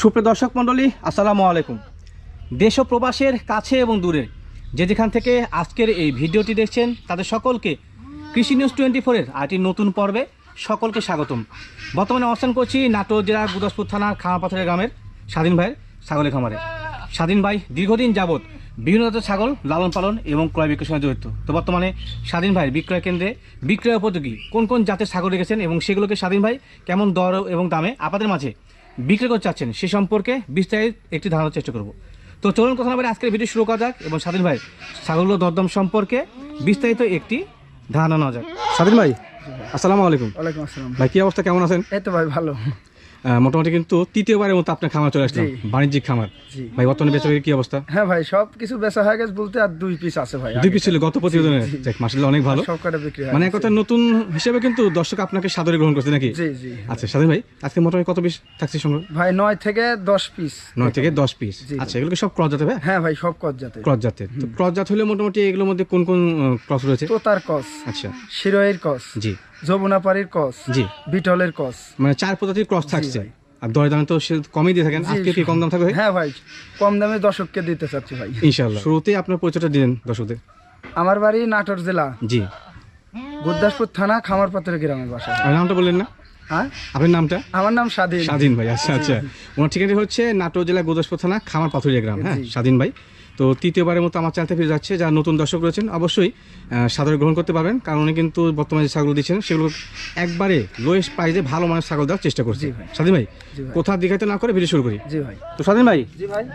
সুপ্রিয় দর্শক মণ্ডলী, আসসালামু আলাইকুম। দেশ ও প্রবাসের কাছে এবং দূরের যে যেখান থেকে আজকের এই ভিডিওটি দেখছেন, তাদের সকলকে কৃষি নিউজ টোয়েন্টি ফোরের আরেকটি নতুন পর্বে সকলকে স্বাগতম। বর্তমানে অবস্থান করছি নাটোর জেলার গুদাসপুর থানার খামাপাথরের গ্রামের স্বাধীন ভাইয়ের ছাগলের খামারে। স্বাধীন ভাই দীর্ঘদিন যাবৎ বিভিন্ন জাতের ছাগল লালন পালন এবং ক্রয় বিক্রয়ের সঙ্গে জড়িত। তো বর্তমানে স্বাধীন ভাইয়ের বিক্রয় কেন্দ্রে বিক্রয় উপযোগী কোন কোন জাতের ছাগল রেখেছেন এবং সেগুলোকে স্বাধীন ভাই কেমন দর এবং দামে আপনাদের মাঝে বিক্রি করতে চাচ্ছেন সে সম্পর্কে বিস্তারিত একটি ধারণার চেষ্টা করব। তো চলুন কথা না বলে আজকের ভিডিও শুরু করা যাক এবং স্বাধীন ভাই ছাগলগুলো দরদম সম্পর্কে বিস্তারিত একটি ধারণা নেওয়া যাক। স্বাধীন ভাই আসসালামু আলাইকুম। ওয়ালাইকুম আসসালাম। ভাই কি অবস্থা? কেমন আছেন? এই তো ভাই ভালো। মোটামুটি কিন্তু তৃতীয়বারের মতো আপনার খামার চলে আসলাম বাণিজ্যিক খামার। ভাই বর্তমানে বেচা কি অবস্থা? হ্যাঁ ভাই সব কিছু বেচা হয়ে গেছে বলতে আর দুই পিস আছে ভাই দুই পিস ছিল গত প্রতিবেদনে। জি। অনেক ভালো। বিক্রি মানে এক কথা নতুন হিসেবে কিন্তু দর্শক আপনাকে সাদরে গ্রহণ করছে নাকি? জি জি। আচ্ছা স্বাধীন ভাই আজকে মোটামুটি কত পিস থাকছে সংগ্রহ ভাই নয় থেকে দশ পিস নয় থেকে দশ পিস আচ্ছা এগুলো সব ক্রস জাতে ভাই? হ্যাঁ ভাই সব কত যাতে ক্রস জাতের। তো ক্রস জাত হলে মোটামুটি এগুলোর মধ্যে কোন কোন ক্রস রয়েছে? তোতার কস আচ্ছা। শিরোয়ের কস জি। যমুনাপাড়ির কস জি। বিটলের কস মানে চার প্রজাতির ক্রস থাকছে। আর দরে দামে তো সে কমই দিয়ে থাকেন। আজকে কি কম দাম থাকবে হ্যাঁ ভাই কম দামে দর্শককে দিতে চাচ্ছি ভাই। ইনশাআল্লাহ শুরুতেই আপনার পরিচয়টা দিলেন দর্শকদের। আমার বাড়ি নাটোর জেলা। জি। গুরদাসপুর থানা খামারপাত্রের গ্রামের বাসা। নামটা বললেন না? হ্যাঁ? আপনার নামটা? আমার নাম স্বাধীন। স্বাধীন ভাই আচ্ছা আচ্ছা। ওনার ঠিকানা হচ্ছে নাটোর জেলা গোদাসপুর থানা খামার পাথুরিয়া গ্রাম। হ্যাঁ স্বাধীন ভাই। তো তৃতীয়বারের মতো আমার চ্যানেলতে ফিরে যাচ্ছে যারা নতুন দর্শক রয়েছেন অবশ্যই সাদরে গ্রহণ করতে পারবেন। কারণ উনি কিন্তু বর্তমানে যে ছাগল দিচ্ছেন সেগুলো একবারে লোয়েস্ট প্রাইসে ভালো মানের ছাগল দেওয়ার চেষ্টা করছি। স্বাধীন ভাই। কোথাও দিঘাতে না করে ভিডিও শুরু করি? জি ভাই। তো স্বাধীন ভাই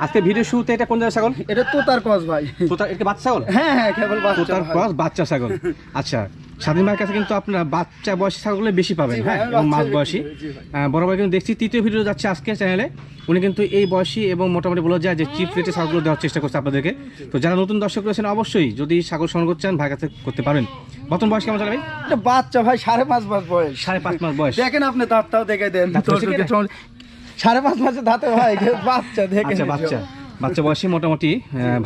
আজকে ভিডিও শুরুতে এটা কোন জায়গায় ছাগল? এটা তোতার ক্রস ভাই। তোতার এটা বাচ্চা ছাগল? হ্যাঁ হ্যাঁ কেবল বাচ্চা তোতার ক্রস বাচ্চা ছাগল। আচ্ছা স্বাধীন ভাইয়ের কাছে কিন্তু আপনার বাচ্চা বয়সী ছাগলগুলো বেশি পাবেন হ্যাঁ? এবং মাঝ বয়সী। বড় ভাই কিন্তু দেখছি তৃতীয় ভিডিও যাচ্ছে আজকে চ্যানেলে উনি কিন্তু এই বয়সী এবং মোটামুটি বলা যায় যে চিপ রেটে ছাগলগুলো দেওয়ার চেষ্টা করছে আপনাদেরকে। তো যারা নতুন দর্শক রয়েছেন অবশ্যই যদি ছাগল সংগ্রহ করতে চান ভাই কাছে করতে পারেন। বর্তমান বয়স কেমন চলে ভাই? বাচ্চা ভাই সাড়ে পাঁচ মাস বয়স। সাড়ে পাঁচ মাস বয়স। দেখেন আপনি দাঁতটাও দেখে দেন। সাড়ে পাঁচ মাসের দাঁতে ভাই বাচ্চা দেখেন আচ্ছা বাচ্চা। বাচ্চা বয়সী মোটামুটি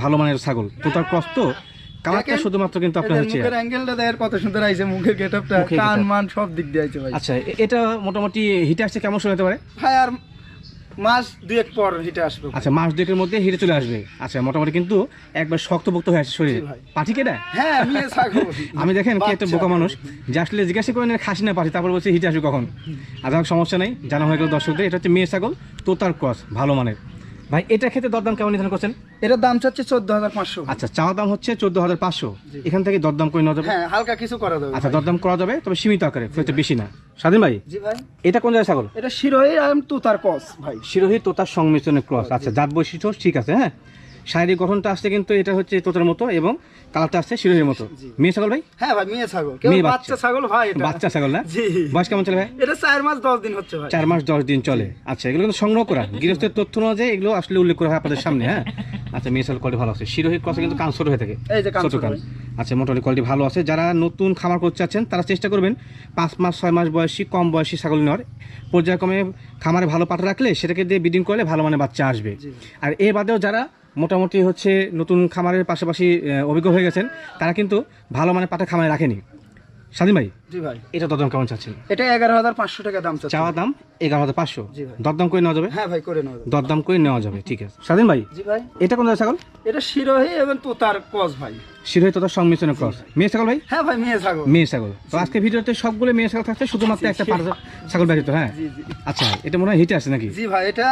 ভালো মানের ছাগল। তো তার তো কালারটা শুধুমাত্র কিন্তু আপনার হচ্ছে মুখের অ্যাঙ্গেলটা দেখেন কত সুন্দর আইছে মুখের গেটআপটা কান মান সব দিক দিয়ে আইছে ভাই। আচ্ছা এটা মোটামুটি হিটে আসছে কেমন পারে? ভাই আর মাস দুয়েক পর হিটে আসবে। আচ্ছা মাস দুয়েকের মধ্যে হিটে চলে আসবে। আচ্ছা মোটামুটি কিন্তু একবার শক্তপোক্ত হয়ে আসছে শরীর। পাঠি কেটা হ্যাঁ আমি দেখেন কি একটা বোকা মানুষ যে আসলে জিজ্ঞাসা করেন খাসি না পাঠি তারপর বলছে হিটে আসবে কখন? আর যাক সমস্যা নেই জানা হয়ে গেল দর্শকদের এটা হচ্ছে মেয়ে ছাগল তোতার ক্রস ভালো মানের। ভাই এটা খেতে দরদাম কেমন নির্ধারণ করছেন? এটার দাম হচ্ছে চোদ্দ হাজার পাঁচশো। আচ্ছা চাওয়া দাম হচ্ছে চোদ্দ হাজার পাঁচশো। এখান থেকে দরদাম করে নেওয়া যাবে? হ্যাঁ হালকা কিছু করা যাবে আচ্ছা দরদাম করা যাবে তবে সীমিত আকারে খুব বেশি না। স্বাধীন ভাই? জি ভাই। এটা কোন জায়গায় ছাগল? এটা শিরোহী আর তোতার ক্রস ভাই। শিরোহী তোতার সংমিশ্রণের ক্রস। আচ্ছা জাত বৈশিষ্ট্য ঠিক আছে হ্যাঁ? শারীরিক গঠনটা আসছে কিন্তু এটা হচ্ছে তোতার মতো এবং কালারটা আসছে শিরোহীর মতো। মেয়ে ছাগল ভাই? হ্যাঁ ভাই মেয়ে ছাগল। মেয়ে বাচ্চা। ছাগল ভাই এটা। বাচ্চা ছাগল না? জি। বয়স কেমন চলে ভাই? এটা চার মাস দশ দিন হচ্ছে ভাই। চার মাস দশ দিন চলে। আচ্ছা এগুলো কিন্তু সংগ্রহ করা। গৃহস্থের তথ্য অনুযায়ী এগুলো আসলে উল্লেখ করা হয় আপনাদের সামনে হ্যাঁ? আচ্ছা মেয়ে ছাগল কোয়ালিটি ভালো আছে। শিরোহী ক্রসে কিন্তু কান ছোট হয়ে থাকে। এই যে কান ছোট কান। আচ্ছা মোটামুটি কোয়ালিটি ভালো আছে। যারা নতুন খামার করতে চাচ্ছেন তারা চেষ্টা করবেন পাঁচ মাস ছয় মাস বয়সী কম বয়সী ছাগল নেওয়ার। পর্যায়ক্রমে খামারে ভালো পাঠা রাখলে সেটাকে দিয়ে ব্রিডিং করলে ভালো মানে বাচ্চা আসবে। আর এর বাদেও যারা মোটামুটি হচ্ছে নতুন খামারের পাশাপাশি অভিজ্ঞ হয়ে গেছেন। তারা কিন্তু ভালো মানে পাটা খামারে রাখেনি। স্বাধীন ভাই জি ভাই। এটা দরদাম কেমন চাচ্ছেন? এটা এগারো হাজার পাঁচশো টাকা দাম চাওয়া দাম এগারো হাজার পাঁচশো? দরদাম করে নেওয়া যাবে? হ্যাঁ ভাই করে নেওয়া যাবে। দরদাম করে নেওয়া যাবে ঠিক আছে। স্বাধীন ভাই জি ভাই। এটা কোন ছাগল? এটা শিরোহী এবং তোতার কস ভাই। শিরোহী ক্রস মেয়ে ছাগল ভাই? হ্যাঁ ভাই মেয়ে ছাগল। মেয়ে ছাগল। তো আজকে ভিডিওতে সবগুলো মেয়ে ছাগল থাকছে শুধুমাত্র একটা ছাগল ব্যতীত হ্যাঁ? আচ্ছা এটা মনে হয় হিটে আছে নাকি? জি ভাই এটা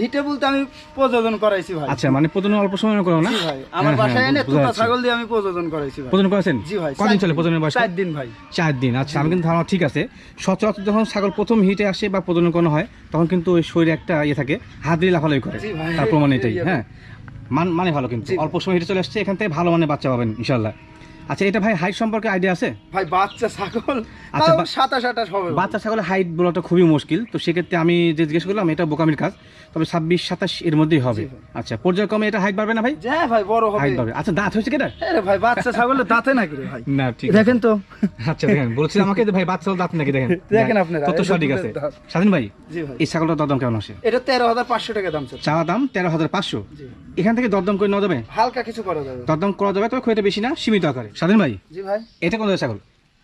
হিটে বলতে আমি প্রযোজন করাইছি ভাই। আচ্ছা মানে প্রজনন অল্প সময় করো না? ভাই আমার হ্যাঁ, বাসায় হ্যাঁ, এনে বোঝা ছাগল দিয়ে আমি প্রযোজন করাইছি ভাই। প্রজনন করেছেন? জি ভাই চলে দিন। বয়স? ভাই। দিন আচ্ছা আমি কিন্তু ধারণা ঠিক আছে। সচরাচর যখন ছাগল প্রথম হিটে আসে বা প্রজনন করানো হয় তখন কিন্তু ওই শরীরে একটা ইয়ে থাকে হাত দিয়ে লাফালাফি করে। তার প্রমাণ এটাই হ্যাঁ? মান মানে ভালো কিন্তু। অল্প সময় হিটে চলে আসছে এখান থেকে ভালো মানে বাচ্চা পাবেন ইনশাল্লাহ আচ্ছা এটা ভাই হাইট সম্পর্কে আইডিয়া আছে? ভাই বাচ্চা ছাগল আচ্ছা, সাতাশ আঠাশ হবে। বাচ্চা ছাগলের হাইট বলাটা খুবই মুশকিল। তো সেক্ষেত্রে আমি যে জিজ্ঞেস করলাম এটা বোকামির কাজ। তবে ছাব্বিশ সাতাশ এর মধ্যেই হবে। আচ্ছা পর্যায়ক্রমে এটা হাইট বাড়বে না ভাই? হ্যাঁ ভাই বড় হবে। হাইট বাড়বে। আচ্ছা দাঁত হয়েছে কেটা আরে ভাই বাচ্চা ছাগলের দাঁতে নাকি রে ভাই? না ঠিক দেখেন তো। আচ্ছা দেখেন বলছিলাম আমাকে যে ভাই বাচ্চা ছাগল দাঁত নাকি দেখেন? দেখেন আপনারা, তত সঠিক আছে। স্বাধীন ভাই এই ছাগলটার দরদাম কেমন আসে? এটা তেরো হাজার পাঁচশো টাকা দাম চাওয়া দাম তেরো হাজার পাঁচশো। এখান থেকে দরদাম করে নেওয়া যাবে? হালকা কিছু করা যাবে। দরদাম করা যাবে তবে খুব একটা বেশি না সীমিত আকারে। স্বাধীন ভাই? জি ভাই। এটা কোন ছাগল?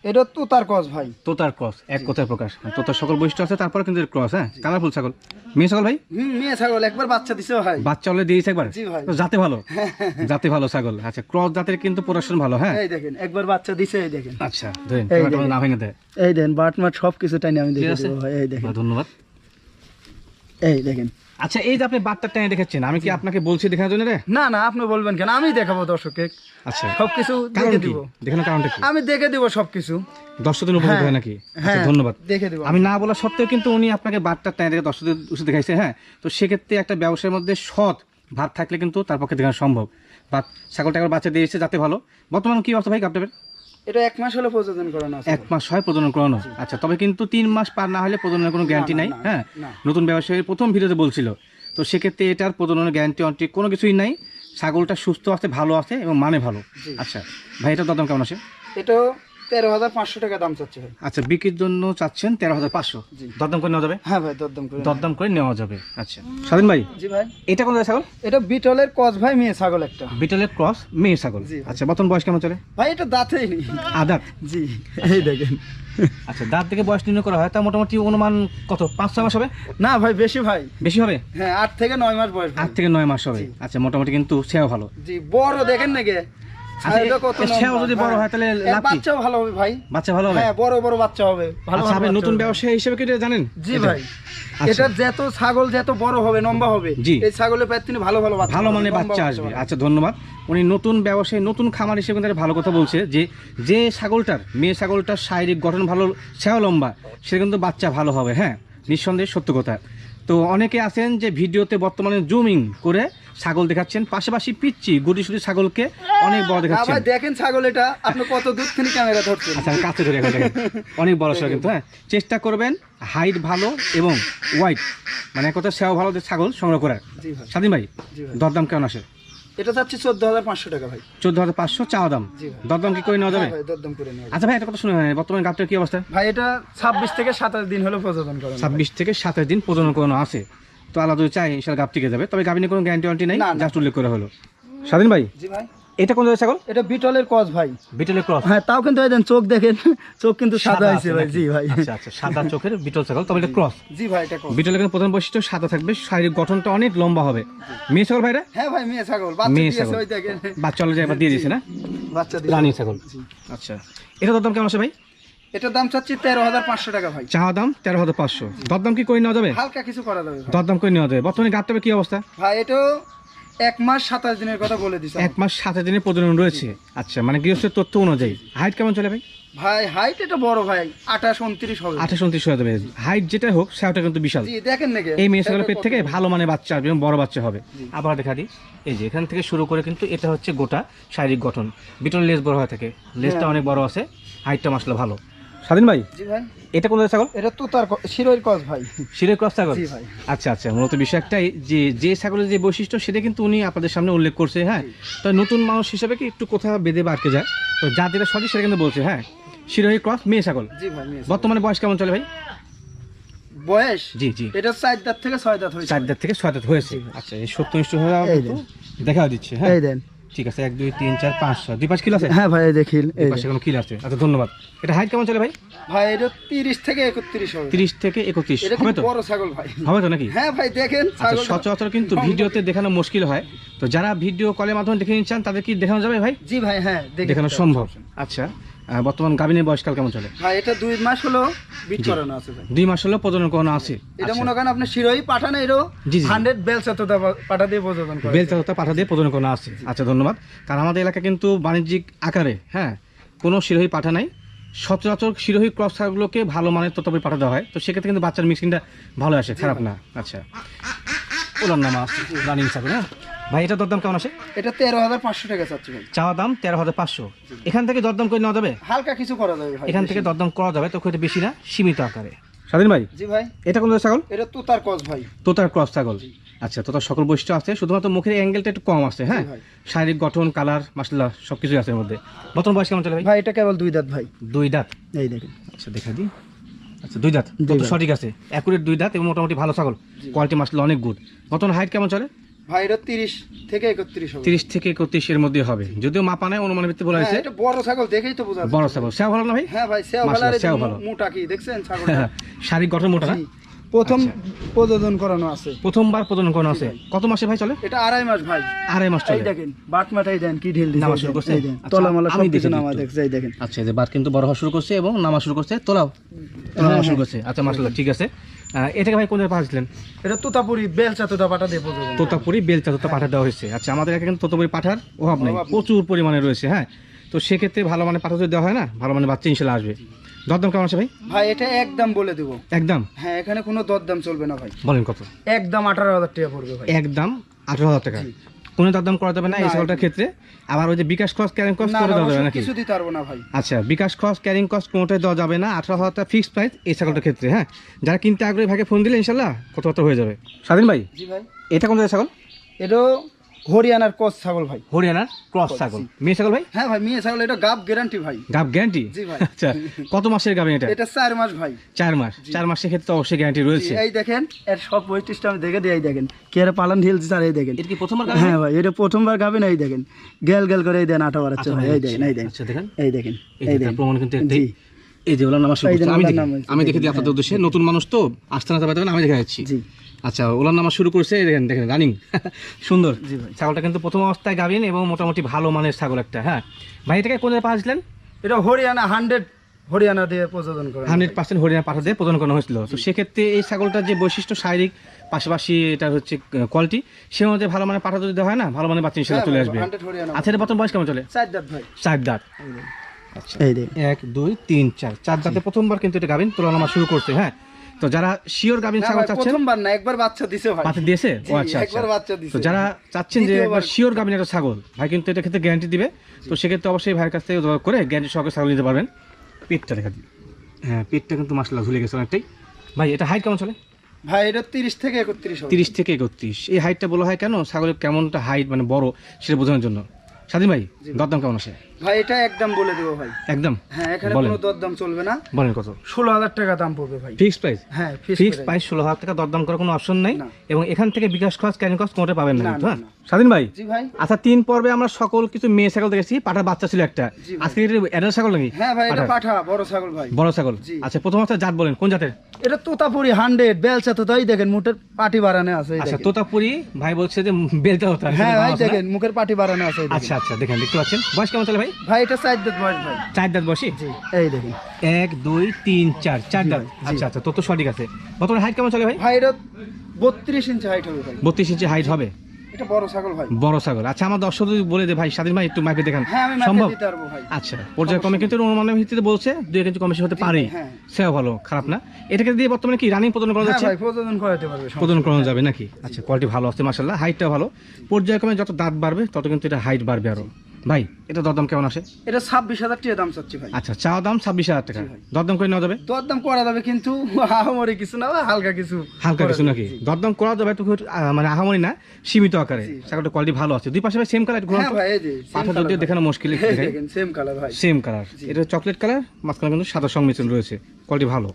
এটা তোতার কস ভাই। তোতার ক্রস এক কথায় প্রকাশ। তোতার সকল বৈশিষ্ট্য আছে তারপরে কিন্তু ক্রস হ্যাঁ? কালারফুল ছাগল। মেয়ে ছাগল ভাই? হুম মেয়ে ছাগল একবার বাচ্চা দিছে ভাই। বাচ্চা হলে দিয়েছে একবার? জি ভাই। জাতে ভালো? জাতে ভালো ছাগল। আচ্ছা ক্রস জাতের কিন্তু প্রোডাকশন ভালো হ্যাঁ? এই দেখেন একবার বাচ্চা দিছে এই দেখেন। আচ্ছা ধরেন এই ক্যামেরাটা না ভেঙে দেয়। এই দেন বাট মাট সব কিছু টাইনে আমি দেখে দেবো ভাই এই দেখেন। ধন্যবাদ। এই দেখেন। আচ্ছা এই যে আপনি বার্তার টাইনে দেখেছেন আমি কি আপনাকে বলছি দেখার জন্য? রে না না আপনি বলবেন কেন? আমি দেখাবো দর্শককে। আচ্ছা। সবকিছু দেখে দিব। দেখানোর কারণটা কি? আমি দেখে দিব সবকিছু। দর্শকদের উপকৃত হ্যাঁ, হয় নাকি? আচ্ছা হ্যাঁ ধন্যবাদ। দেখে দিব। আমি না বলা সত্ত্বেও কিন্তু উনি আপনাকে বার্তার টাইম দেখে দর্শকদের উচিত দেখাইছে হ্যাঁ? তো সেক্ষেত্রে একটা ব্যবসায়ের মধ্যে সৎ ভাব থাকলে কিন্তু তার পক্ষে দেখানো সম্ভব। বা ছাগল টাগল বাচ্চা দিয়েছে যাতে ভালো। বর্তমান কি অবস্থা ভাই আপনাদের? এটা এক মাস হলে প্রযোজন করানো এক মাস হয় প্রজনন করানো। আচ্ছা তবে কিন্তু তিন মাস পার না হলে প্রজননের কোনো গ্যারান্টি নাই হ্যাঁ? নতুন ব্যবসায়ীর প্রথম ভিডিওতে বলছিল। তো সেক্ষেত্রে এটার প্রজননের গ্যারান্টি অন্টি কোনো কিছুই নাই। ছাগলটা সুস্থ আছে ভালো আছে এবং মানে ভালো। আচ্ছা ভাই এটা দাম কেমন আছে? এটা তেরো হাজার পাঁচশো টাকা দাম চাচ্ছে ভাই। আচ্ছা বিক্রির জন্য চাচ্ছেন তেরো হাজার পাঁচশো? দরদাম করে নেওয়া যাবে? হ্যাঁ ভাই দরদাম করে দরদাম করে নেওয়া যাবে। আচ্ছা। স্বাধীন ভাই? জি ভাই। এটা কোন ছাগল? এটা বিটলের কস ভাই মেয়ে ছাগল একটা। বিটলের ক্রস মেয়ে ছাগল। আচ্ছা বর্তমান বয়স কেমন চলে? ভাই এটা দাঁতেই আদাত জি এই দেখেন। আচ্ছা দাঁত থেকে বয়স নির্ণয় করা হয় তা মোটামুটি অনুমান কত? পাঁচ ছয় মাস হবে? না ভাই বেশি ভাই। বেশি হবে? হ্যাঁ আট থেকে নয় মাস বয়স আট থেকে নয় মাস হবে। আচ্ছা মোটামুটি কিন্তু সেও ভালো। জি বড় দেখেন নাকি? সেও যদি বড় হ্যাঁ। তাহলে এর লাভ কি? বাচ্চাও ভালো হবে ভাই। বাচ্চা ভালো হবে? হ্যাঁ বড় বড় বাচ্চা হবে। ভালো আপনি নতুন ব্যবসায়ী হিসেবে কি জানেন? জি ভাই। এটা যত ছাগল যত বড় হবে লম্বা হবে এই ছাগলের পেট তিনি ভালো ভালো বাচ্চা ভালো মানে বাচ্চা আসবে। আচ্ছা ধন্যবাদ। উনি নতুন ব্যবসায়ী নতুন খামার হিসেবে ভালো কথা বলছে যে যে ছাগলটার মেয়ে ছাগলটার শারীরিক গঠন ভালো সেও লম্বা সে কিন্তু বাচ্চা ভালো হবে হ্যাঁ? নিঃসন্দেহে সত্য কথা। তো অনেকে আছেন যে ভিডিওতে বর্তমানে জুমিং করে ছাগল দেখাচ্ছেন পাশাপাশি পিচ্ছি গুটি সুটি ছাগলকে অনেক বড় দেখাচ্ছেন। দেখেন ছাগল এটা আপনি কত দূর থেকে ক্যামেরা ধরছেন। আচ্ছা কাছে ধরে এখন দেখেন। অনেক বড় ছাগল কিন্তু হ্যাঁ। চেষ্টা করবেন হাইট ভালো এবং ওয়াইট মানে এক কথা সেও ভালো যে ছাগল সংগ্রহ করার। জি ভাই। স্বাধীন ভাই ভাই। দরদাম কেমন আসে? এটা চাচ্ছি চোদ্দ হাজার পাঁচশো টাকা ভাই। চোদ্দ হাজার পাঁচশো চাওয়া দাম? দরদম কি করে নেওয়া যাবে? হ্যাঁ দরদাম করে নেওয়া আচ্ছা ভাই এটা কথা শুনে বর্তমানে গাবটার কি অবস্থা? ভাই এটা ছাব্বিশ থেকে সাতাশ দিন হলো প্রজনন করেন। ছাব্বিশ থেকে সাতাশ দিন প্রজনন করানো আছে। তো আলাদা চাই সেটা গাব টিকে যাবে। তবে গাবিনে কোনো গ্যারান্টি ওয়ারেন্টি নাই। জাস্ট উল্লেখ করা হলো। স্বাধীন ভাই? জি ভাই। এটা কোন ছাগল? এটা বিটলের কস ভাই। বিটলের ক্রস? হ্যাঁ তাও কিন্তু এই চোখ দেখেন। চোখ কিন্তু সাদা হয়েছে ভাই জি ভাই। আচ্ছা আচ্ছা সাদা চোখের বিটল ছাগল তবে এটা ক্রস। জি ভাই এটা কস বিটলের কিন্তু প্রধান বৈশিষ্ট্য সাদা থাকবে শারীরিক গঠনটা অনেক লম্বা হবে। মেয়ে ছাগল ভাইরা? হ্যাঁ ভাই মেয়ে ছাগল। বাচ্চা দিয়েছে ওই দেখেন। বাচ্চা অলরেডি একবার দিয়ে দিয়েছে না? বাচ্চা দিয়েছে। রানী ছাগল। আচ্ছা এটা দরদাম কেমন আছে ভাই? এটার দাম চাচ্ছি তেরো হাজার পাঁচশো টাকা ভাই। দাম তেরো হাজার পাঁচশো। দরদাম কি করে নেওয়া যাবে? হালকা কিছু করা যাবে দরদাম করে নেওয়া যাবে। বর্তমানে কি অবস্থা? ভাই এটাও এক মাস সাতাশ দিনের কথা বলে দিছে এক মাস সাত দিনের প্রজনন রয়েছে। আচ্ছা মানে গৃহস্থের তথ্য অনুযায়ী হাইট কেমন চলে ভাই? ভাই হাইট এটা বড় ভাই আঠাশ উনত্রিশ হবে। আঠাশ উনত্রিশ হয়ে যাবে। হাইট যেটা হোক সেটা কিন্তু বিশাল। দেখেন নাকি? এই মেয়ে ছাগলের পেট থেকে ভালো মানে বাচ্চা আসবে বড় বাচ্চা হবে। আবার দেখা দিই এই যে এখান থেকে শুরু করে কিন্তু এটা হচ্ছে গোটা শারীরিক গঠন। বিটল লেজ বড় হয়ে থাকে। লেজটা হ্যাঁ। অনেক বড় আছে হাইটটা মাসলে ভালো। স্বাধীন ভাই? জি ভাই। এটা কোন ছাগল? এটা তুতার ক- শিরোইর কস ভাই। শিরের ক্রস ছাগল? জি ভাই। আচ্ছা আচ্ছা মূলত বিষয় একটাই যে যে ছাগলের যে বৈশিষ্ট্য সেটা কিন্তু উনি আপনাদের সামনে উল্লেখ করছে হ্যাঁ? তো নতুন মানুষ হিসেবে কি একটু কোথাও বেঁধে বা আটকে যায়? তো যা যেটা সঠিক সেটা কিন্তু বলছে হ্যাঁ? শিরোহী ক্রস মেয়ে ছাগল। জি ভাই বর্তমানে বয়স কেমন চলে ভাই? বয়স? জি জি। এটা চার দাঁত থেকে ছয় দাঁত হয়েছে চার দাঁত থেকে ছয় দাঁত হয়েছে। আচ্ছা এই দেখা দিচ্ছে হ্যাঁ? দেন। ঠিক আছে এক দুই তিন চার পাঁচ ছয়। দুই পাঁচ কিলো আছে? হ্যাঁ ভাই এই পাশে কোনো কিলো আছে। আচ্ছা ধন্যবাদ। এটা হাইট কেমন চলে ভাই? ভাই এটা তিরিশ থেকে একত্রিশ হবে। তিরিশ থেকে একত্রিশ। এটা হবে তো? বড় ছাগল ভাই। হবে তো নাকি? হ্যাঁ ভাই দেখেন আচ্ছা সচরাচর কিন্তু ভিডিওতে দেখানো মুশকিল হয়। তো যারা ভিডিও কলের মাধ্যমে দেখে নিচ্ছেন তাদের কি দেখানো যাবে ভাই? জি ভাই হ্যাঁ দেখানো সম্ভব। আচ্ছা বর্তমান গাভিনের বয়সকাল কেমন চলে? ভাই এটা দুই মাস হলো বিট। করানো আছে ভাই। দুই মাস হলো প্রজনন করানো আছে? এটা মনে করেন আপনি শিরোই পাঠানো এরও জি, জি। হান্ড্রেড বেল চতুর্থ পাঠা দিয়ে প্রযোজন করে বেলচাতা পাঠা দিয়ে প্রজনন করানো আছে। আচ্ছা ধন্যবাদ। কারণ আমাদের এলাকা কিন্তু বাণিজ্যিক আকারে হ্যাঁ কোনো শিরোহী পাঠা নাই। সচরাচর শিরোহী ক্রস ছাগলগুলোকে ভালো মানের তত্ত্বে পাঠা দেওয়া হয়। তো সেক্ষেত্রে কিন্তু বাচ্চার মিক্সিংটা ভালো আসে খারাপ না। আচ্ছা। ওলার নাম রানিং ছাগল হ্যাঁ? ভাই এটা দরদাম কেমন আসে? এটা তেরো হাজার পাঁচশো টাকা চাচ্ছি ভাই। চাওয়া দাম তেরো হাজার পাঁচশো। এখান থেকে দরদাম করে নেওয়া যাবে? হালকা কিছু করা যাবে ভাই এখান থেকে দরদাম করা যাবে তো একটা বেশি না সীমিত আকারে। স্বাধীন ভাই? জি ভাই। এটা কোন ছাগল? এটা তুতার কস ভাই। তোতার ক্রস ছাগল। আচ্ছা তোতার সকল বৈশিষ্ট্য আছে শুধুমাত্র মুখের অ্যাঙ্গেলটা একটু কম আছে হ্যাঁ? শারীরিক গঠন কালার মাসাল্লাহ সব কিছুই আছে এর মধ্যে। বর্তমান বয়স কেমন চলে ভাই? ভাই এটা কেবল দুই দাঁত ভাই। দুই দাঁত? এই দেখেন। আচ্ছা দেখা দিই। আচ্ছা দুই দাঁত। সঠিক আছে? অ্যাকুরেট দুই দাঁত এবং মোটামুটি ভালো ছাগল। কোয়ালিটি মাসলে অনেক গুড বর্তমান হাইট কেমন চলে? ভাই এটা তিরিশ থেকে একত্রিশ হবে। তিরিশ থেকে একত্রিশ এর মধ্যে হবে। যদিও মাপা নেই অনুমানের ভিত্তি বলা হ্যাঁ, হয়েছে। এটা বড় ছাগল দেখেই তো বোঝা বড় ছাগল। সেও ভালো না ভাই? হ্যাঁ ভাই সেও ভালো আর এই যে সেও ভালো। মোটা কি দেখছেন ছাগলটা? শারীরিক গঠন মোটা না? প্রথম আচ্ছা। করানো আছে। প্রথমবার প্রজনন করানো আছে। কত মাসে ভাই চলে? এটা আড়াই মাস ভাই। আড়াই মাস চলে। দেখেন বাট দেন কি ঢিল নামা শুরু করছে? এই আচ্ছা, মালা সব কিছু নামা দেখছে এই দেখেন। আচ্ছা এই যে বাট কিন্তু বড় হওয়া শুরু করছে এবং নামা শুরু করছে তোলাও। নামা হ্যাঁ, শুরু করছে। আচ্ছা মাসাল্লাহ ঠিক আছে। এটাকে ভাই কোন জায়গায় পাঠাচ্ছিলেন এটা তোতাপুরি বেলচা তোতা পাঠা দিয়ে তোতাপুরি বেলচা তোতা পাঠা দেওয়া হয়েছে। আচ্ছা আমাদের এখানে কিন্তু তোতাপুরি পাঠার অভাব নেই। প্রচুর পরিমাণে রয়েছে হ্যাঁ? তো সেক্ষেত্রে ভালো মানে পাঠা যদি দেওয়া হয় না ভালো মানে বাচ্চা ইনশাল্লাহ আসবে। দরদাম কেমন আছে ভাই? ভাই এটা একদম বলে দেবো। একদম? হ্যাঁ এখানে কোনো দরদাম চলবে না ভাই। বলেন কত? একদম আঠারো হাজার টাকা পড়বে ভাই। একদম আঠারো হাজার টাকা। কোনো দরদাম করা যাবে না এই সকলটার ক্ষেত্রে। আবার ওই যে বিকাশ খরচ ক্যারিং কস্ট করে দেওয়া যাবে না কিছু দিতে পারব না ভাই। আচ্ছা বিকাশ খরচ ক্যারিং কস্ট কোনোটাই দেওয়া যাবে না আঠারো হাজার টাকা ফিক্সড প্রাইস এই সকলটার ক্ষেত্রে হ্যাঁ? যারা কিনতে আগ্রহী ভাইকে ফোন দিলে ইনশাল্লাহ কথাবার্তা হয়ে যাবে। স্বাধীন ভাই জি ভাই। এটা কোন জায়গায় ছাগল? এটা হরিয়ানার কস ছাগল ভাই। হরিয়ানার ক্রস ছাগল। মেয়ে ছাগল ভাই? হ্যাঁ ভাই মেয়ে ছাগল এটা গাব গ্যারান্টি ভাই। গাব গ্যারান্টি জি ভাই। আচ্ছা কত মাসের গাবেন এটা? এটা চার মাস ভাই। চার মাস। চার মাসের ক্ষেত্রে তো অবশ্যই গ্যারান্টি রয়েছে। এই দেখেন এর সব বৈশিষ্ট্য আমি দেখে দিই এই দেখেন। পালন স্যার এই দেখেন। এটা কি প্রথমবার গাব? হ্যাঁ ভাই এটা প্রথমবার গাবেন এই দেখেন। গেল গেল করে এই দেন আটা বাড়াচ্ছে ভাই এই দেখেন এই দেখেন। আচ্ছা দেখেন। এই দেখেন এই দেখেন প্রমাণ কিন্তু একটাই। এই যে ওলার নাম। আমি আমি দেখে দিই। আপনাদের উদ্দেশ্যে। নতুন মানুষ তো আসতে না পারবেন আমি দেখা যাচ্ছি জি। আচ্ছা ওলার নামা শুরু করছে দেখেন দেখেন রানিং সুন্দর। জি ভাই। ছাগলটা কিন্তু প্রথম অবস্থায় গাবিন এবং মোটামুটি ভালো মানের ছাগল একটা হ্যাঁ। ভাই এটাকে কোন জায়গায় এটা হরিয়ানা হান্ড্রেড হরিয়ানা দিয়ে প্রযোজন করে হান্ড্রেড পার্সেন্ট হরিয়ানা পাঠা দিয়ে প্রদান করা হয়েছিল। তো সেক্ষেত্রে এই ছাগলটার যে বৈশিষ্ট্য শারীরিক পাশাপাশি এটা হচ্ছে কোয়ালিটি সে অনুযায়ী ভালো মানের পাঠা যদি দেওয়া হয় না ভালো মানের বাচ্চা ইনশাল্লাহ চলে আসবে। আচ্ছা এটা প্রথম বয়স কেমন চলে? চার দাঁত ভাই। চার দাঁত। আচ্ছা। এক দুই তিন চার। চার দাঁতে প্রথমবার কিন্তু এটা গাবিন তোলা নামা শুরু করছে হ্যাঁ। তো যারা শিওর গাবিন ছাগল চাচ্ছেন প্রথমবার না একবার বাচ্চা দিছে ভাই। পাতে দিয়েছে? ও আচ্ছা আচ্ছা একবার বাচ্চা দিছে। তো যারা চাচ্ছেন যে একবার শিওর গাবিন একটা ছাগল ভাই কিন্তু এটা ক্ষেত্রে গ্যারান্টি দিবে। তো সেক্ষেত্রে অবশ্যই ভাইয়ের কাছ থেকে যোগাযোগ করে গ্যারান্টি সহকারে ছাগল নিতে পারবেন। পেটটা দেখা দিই হ্যাঁ পেটটা কিন্তু মাসলা ঝুলে গেছে অনেকটাই। ভাই এটা হাইট কেমন চলে? ভাই এটা তিরিশ থেকে একত্রিশ তিরিশ থেকে একত্রিশ। এই হাইটটা বলা হয় কেন? ছাগলের কেমনটা হাইট মানে বড় সেটা বোঝানোর জন্য। স্বাধীন ভাই দরদাম কেমন আছে? ভাই এটা একদম বলে দেবো ভাই। একদম? হ্যাঁ এখানে কোনো দরদাম চলবে না। বলেন কত? ষোলো হাজার টাকা দাম পড়বে ভাই। Fixed price? হ্যাঁ ফিক্সড ফিক্স প্রাইস ষোলো হাজার টাকা দরদাম করার কোনো অপশন নেই। এবং এখান থেকে বিকাশ খরচ ক্যারিং খরচ কোনোটা পাবেন না হ্যাঁ? স্বাধীন ভাই? আচ্ছা তিন পর্বে আমরা সকল কিছু মেয়ে ছাগল দেখেছি পাঠার বাচ্চা ছিল একটা। আজকে এটা ছাগল নাকি? হ্যাঁ ভাই এটা পাঠা। বড় ছাগল ভাই। বড় ছাগল? আচ্ছা প্রথম অবস্থা জাত বলেন কোন জাতের? এটা তোতাপুরি হান্ড্রেড বেলচা তো তাই দেখেন মুখের পাটি বাড়ানো আছে আচ্ছা তোতাপুরি ভাই বলছে যে বেলটা হতো হ্যাঁ ভাই দেখেন মুখের পাটি বাড়ানো আছে আচ্ছা আচ্ছা দেখেন দেখতে পাচ্ছেন। বয়স কেমন চলে ভাই? ভাই এটা চার দাঁত বয়স ভাই। চার দাঁত বসি এই দেখেন এক দুই তিন চার। চার দাঁত? আচ্ছা আচ্ছা সঠিক আছে। বর্তমানে হাইট কেমন চলে ভাই? ভাই এটা বত্রিশ ইঞ্চি হাইট হবে ভাই। বত্রিশ ইঞ্চি হাইট হবে? এটা বড় ছাগল ভাই। বড় ছাগল। আচ্ছা আমার দর্শক যদি বলে দে ভাই স্বাধীন ভাই একটু মাইপে দেখান। হ্যাঁ সম্ভব? আচ্ছা পর্যায়ক্রমে কিন্তু অনুমানের ভিত্তিতে বলছে দুই হতে পারে। হ্যাঁ। সেও ভালো খারাপ না। এটাকে দিয়ে বর্তমানে কি রানিং প্রদান করা হ্যাঁ যাচ্ছে? ভাই করাতে পারবে প্রদান করানো যাবে নাকি? আচ্ছা কোয়ালিটি ভালো আছে মাসাল্লাহ হাইটটা ভালো। পর্যায়ক্রমে যত দাঁত বাড়বে তত কিন্তু এটা হাইট বাড়বে আরও। ভাই এটা দরদাম কেমন আসে? এটা ছাব্বিশ হাজার টাকা দাম চাচ্ছি ভাই। আচ্ছা চা দাম ছাব্বিশ হাজার টাকা। দরদাম করে নেওয়া যাবে? দরদাম করা যাবে কিন্তু আহামরি কিছু না হালকা কিছু হালকা কিছু নাকি? দরদাম করা যাবে আহ, মানে আহামরি না সীমিত আকারে। ছাগলটা কোয়ালিটি ভালো আছে। দুই পাশে ভাই সেম কালার হ্যাঁ ভাই এই যে পাঠা যদিও দেখানো মুশকিল সেম কালার ভাই। সেম কালার এটা চকলেট কালার মাঝখানে কিন্তু সাদা সংমিশ্রণ রয়েছে। কোয়ালিটি ভালো।